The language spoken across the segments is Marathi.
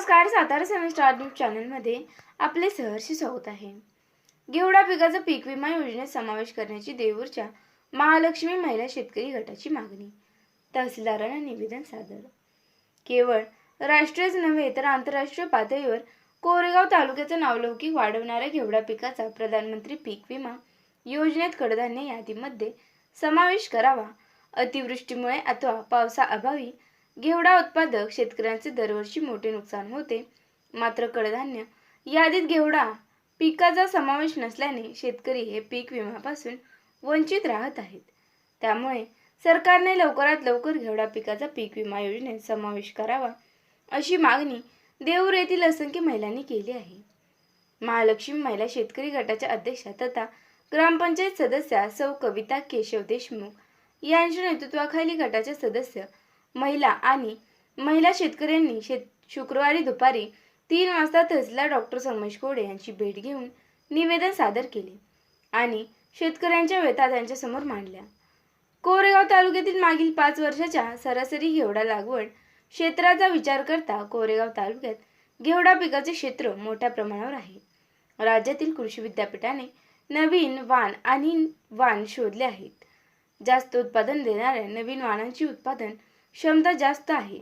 नमस्कार सातारा सेवन न्यूज चॅनलमध्ये आपले सहर्ष स्वागत आहे. घेवडा पिकाचा पीक विमा योजनेत समावेश करण्याची देऊरच्या महालक्ष्मी महिला शेतकरी गटाची मागणी तहसीलदारांना निवेदन सादर. केवळ राष्ट्रीयच नव्हे तर आंतरराष्ट्रीय पातळीवर कोरेगाव तालुक्याचं नावलौकिक वाढवणाऱ्या घेवडा पिकाचा प्रधानमंत्री पीक विमा योजनेत कडधान्य यादीमध्ये समावेश करावा. अतिवृष्टीमुळे अथवा पावसाअभावी घेवडा उत्पादक शेतकऱ्यांचे दरवर्षी मोठे नुकसान होते. मात्र कडधान्य यादीत घेवडा पिकाचा समावेश नसल्याने शेतकरी हे पीक विम्यापासून वंचित राहत आहेत. त्यामुळे सरकारने लवकरात लवकर घेवडा पिकाचा पीक विमा योजनेत समावेश करावा अशी मागणी देऊर येथील असंख्य महिलांनी केली आहे. महालक्ष्मी महिला शेतकरी गटाच्या अध्यक्षा तथा ग्रामपंचायत सदस्या सौ कविता केशव देशमुख यांच्या नेतृत्वाखाली गटाच्या सदस्य महिला आणि महिला शेतकऱ्यांनी शेत शुक्रवारी दुपारी तीन वाजता तहसीलदार डॉक्टर संमेश कोडे यांची भेट घेऊन निवेदन सादर केले आणि शेतकऱ्यांच्या व्यथा त्यांच्यासमोर मांडल्या. कोरेगाव तालुक्यातील मागील पाच वर्षाच्या सरासरी घेवडा लागवड क्षेत्राचा विचार करता कोरेगाव तालुक्यात घेवडा पिकाचे क्षेत्र मोठ्या प्रमाणावर आहे. राज्यातील कृषी विद्यापीठाने नवीन वाण आणि वाण शोधले आहेत. जास्त उत्पादन देणाऱ्या नवीन वाणांची उत्पादन क्षमता जास्त आहे.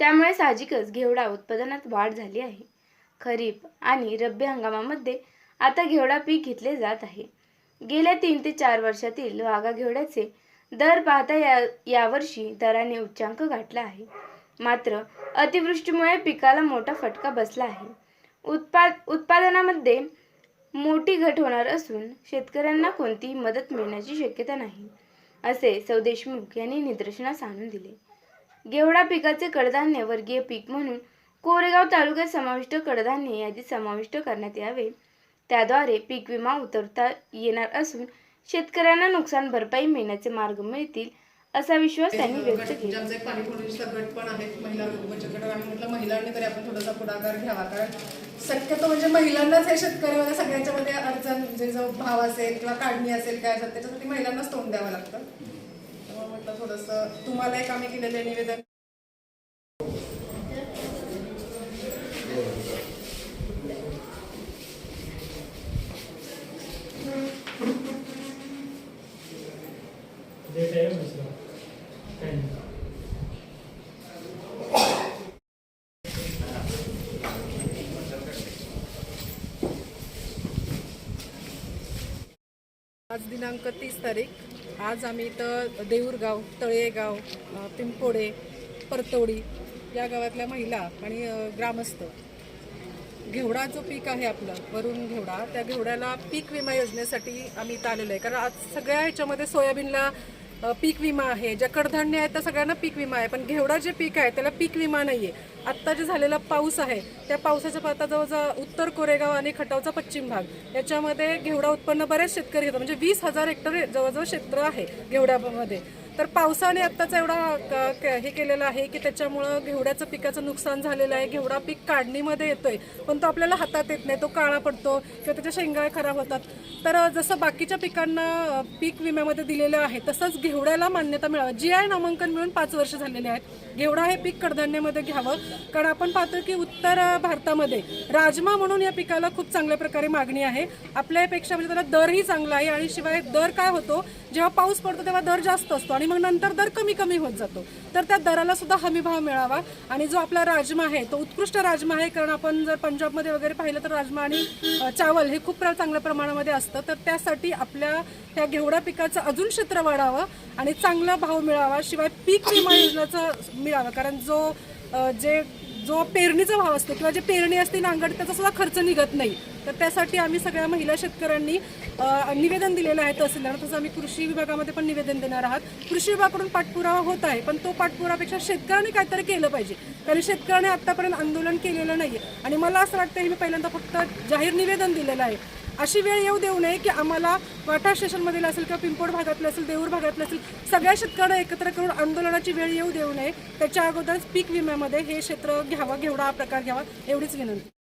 त्यामुळे साहजिकच घेवडा उत्पादनात वाढ झाली आहे. खरीप आणि रब्बी हंगामामध्ये आता घेवडा पीक घेतले जात आहे. गेल्या तीन ते चार वर्षातील वाघा घेवड्याचे दर पाहता या यावर्षी दराने उच्चांक गाठला आहे. मात्र अतिवृष्टीमुळे पिकाला मोठा फटका बसला आहे. उत्पाद उत्पादनामध्ये मोठी घट होणार असून शेतकऱ्यांना कोणतीही मदत मिळण्याची शक्यता नाही. असे सौ देशमुख यांनी निदर्शनास आणून दिले. गेवडा पिकाचे कडधान्य वर्गीय पीक म्हणून कोरेगाव तालुक्यात समाविष्ट कडधान्य यादी समाविष्ट करण्यात यावे. त्याद्वारे पीक विमा उतरवता येणार असून शेतकऱ्यांना नुकसान भरपाई मिळण्याचे मार्ग मिळतील असा विश्वास त्यांनी व्यक्त केला एक पाणी गट पण आहेत महिला बचत गट आणि म्हटलं महिलांनी तरी आपण थोडासा पुढाकार घ्यावा. कारण शक्यतो म्हणजे महिलांनाच हे शेतकऱ्यामध्ये सगळ्यांच्या मध्ये अडचण म्हणजे जो भाव असेल किंवा काढणी असेल काय असेल त्याच्यासाठी महिलांनाच तोंड द्यावं लागतं. त्यामुळे म्हटलं थोडंसं तुम्हाला एक आम्ही केलेले निवेदन. डेट आहे आज दिनांक तीस तारीख. आज आम्ही इथं देऊरगाव तळेगाव पिंपोडे परतोडी या गावातल्या महिला आणि ग्रामस्थ. घेवडा जो पीक आहे आपलं वरून घेवडा त्या घेवड्याला पीक विमा योजनेसाठी आम्ही इथं आलेलो आहे. कारण आज सगळ्या ह्याच्यामध्ये सोयाबीनला पीक विमा आहे ज्या कडधान्य आहेत त्या सगळ्यांना पीक विमा आहे. पण घेवडा जे पीक आहे त्याला पीक विमा नाही आहे आत्ता जे झालेला पाऊस आहे त्या पावसाच्या पाता जवळजवळ उत्तर कोरेगाव आणि खटावचा पश्चिम भाग. याच्यामध्ये घेवडा उत्पन्न बरेच शेतकरी घेतात. म्हणजे वीस हजार हेक्टर जवळजवळ क्षेत्र आहे घेवड्यामध्ये. तर पावसाने आत्ताचा एवढा क- हे केलेलं आहे की त्याच्यामुळं घेवड्याचं पिकाचं नुकसान झालेलं आहे. घेवडा पीक काढणीमध्ये येतोय पण तो आपल्याला हातात येत नाही. तो काळा पडतो किंवा त्याच्या शेंगा खराब होतात. तर जसं बाकीच्या पिकांना पीक विम्यामध्ये दिलेलं आहे तसंच घेवड्याला मान्यता मिळावं. जी आय नामांकन मिळून पाच वर्ष झालेले आहेत. घेवडा हे पीक कडधान्यामध्ये घ्यावं. कारण आपण पाहतो की उत्तर भारतामध्ये राजमा म्हणून या पिकाला खूप चांगल्या प्रकारे मागणी आहे. आपल्यापेक्षा म्हणजे त्याला दरही चांगला आहे आणि शिवाय दर काय होतो? जेव्हा पाऊस पडतो तेव्हा दर जास्त असतो आणि मग नंतर दर कमी कमी होत जातो. तर त्या दराला सुद्धा हमी भाव मिळावा. आणि जो आपला राजमा आहे तो उत्कृष्ट राजमा आहे कारण आपण जर पंजाबमध्ये वगैरे पाहिलं तर राजमा आणि चावल हे खूप चांगल्या प्रमाणामध्ये असतं. तर त्यासाठी आपल्या त्या घेवडा पिकाचं अजून क्षेत्र वाढावं आणि चांगला भाव मिळावा. शिवाय पीक विमा योजनेचं मिळावं. कारण जो जे जो पेरणीचा भाव असतो किंवा जे पेरणी असते नांगड त्याचा सुद्धा खर्च निघत नाही. तर त्यासाठी आम्ही सगळ्या महिला शेतकऱ्यांनी निवेदन दिलेलं आहे तहसीलदार तसं आम्ही कृषी विभागामध्ये पण निवेदन देणार आहात. कृषी विभागाकडून पाठपुरावा होत आहे पण तो पाठपुरावापेक्षा शेतकऱ्यांनी काहीतरी केलं पाहिजे. कारण शेतकऱ्याने आतापर्यंत आंदोलन केलेलं नाही आणि मला असं वाटतं की मी पहिल्यांदा फक्त जाहीर निवेदन दिलेलं आहे. अशी वेळ येऊ देऊ नये की आम्हाला वाटा स्टेशनमधील असेल किंवा पिंपोड भागातलं असेल देऊर भागातलं असेल सगळ्या शेतकऱ्यांना एकत्र करून आंदोलनाची वेळ येऊ देऊ नये. त्याच्या अगोदरच पीक विम्यामध्ये हे क्षेत्र घ्यावं घेवडा हा प्रकार घ्यावा एवढीच विनंती.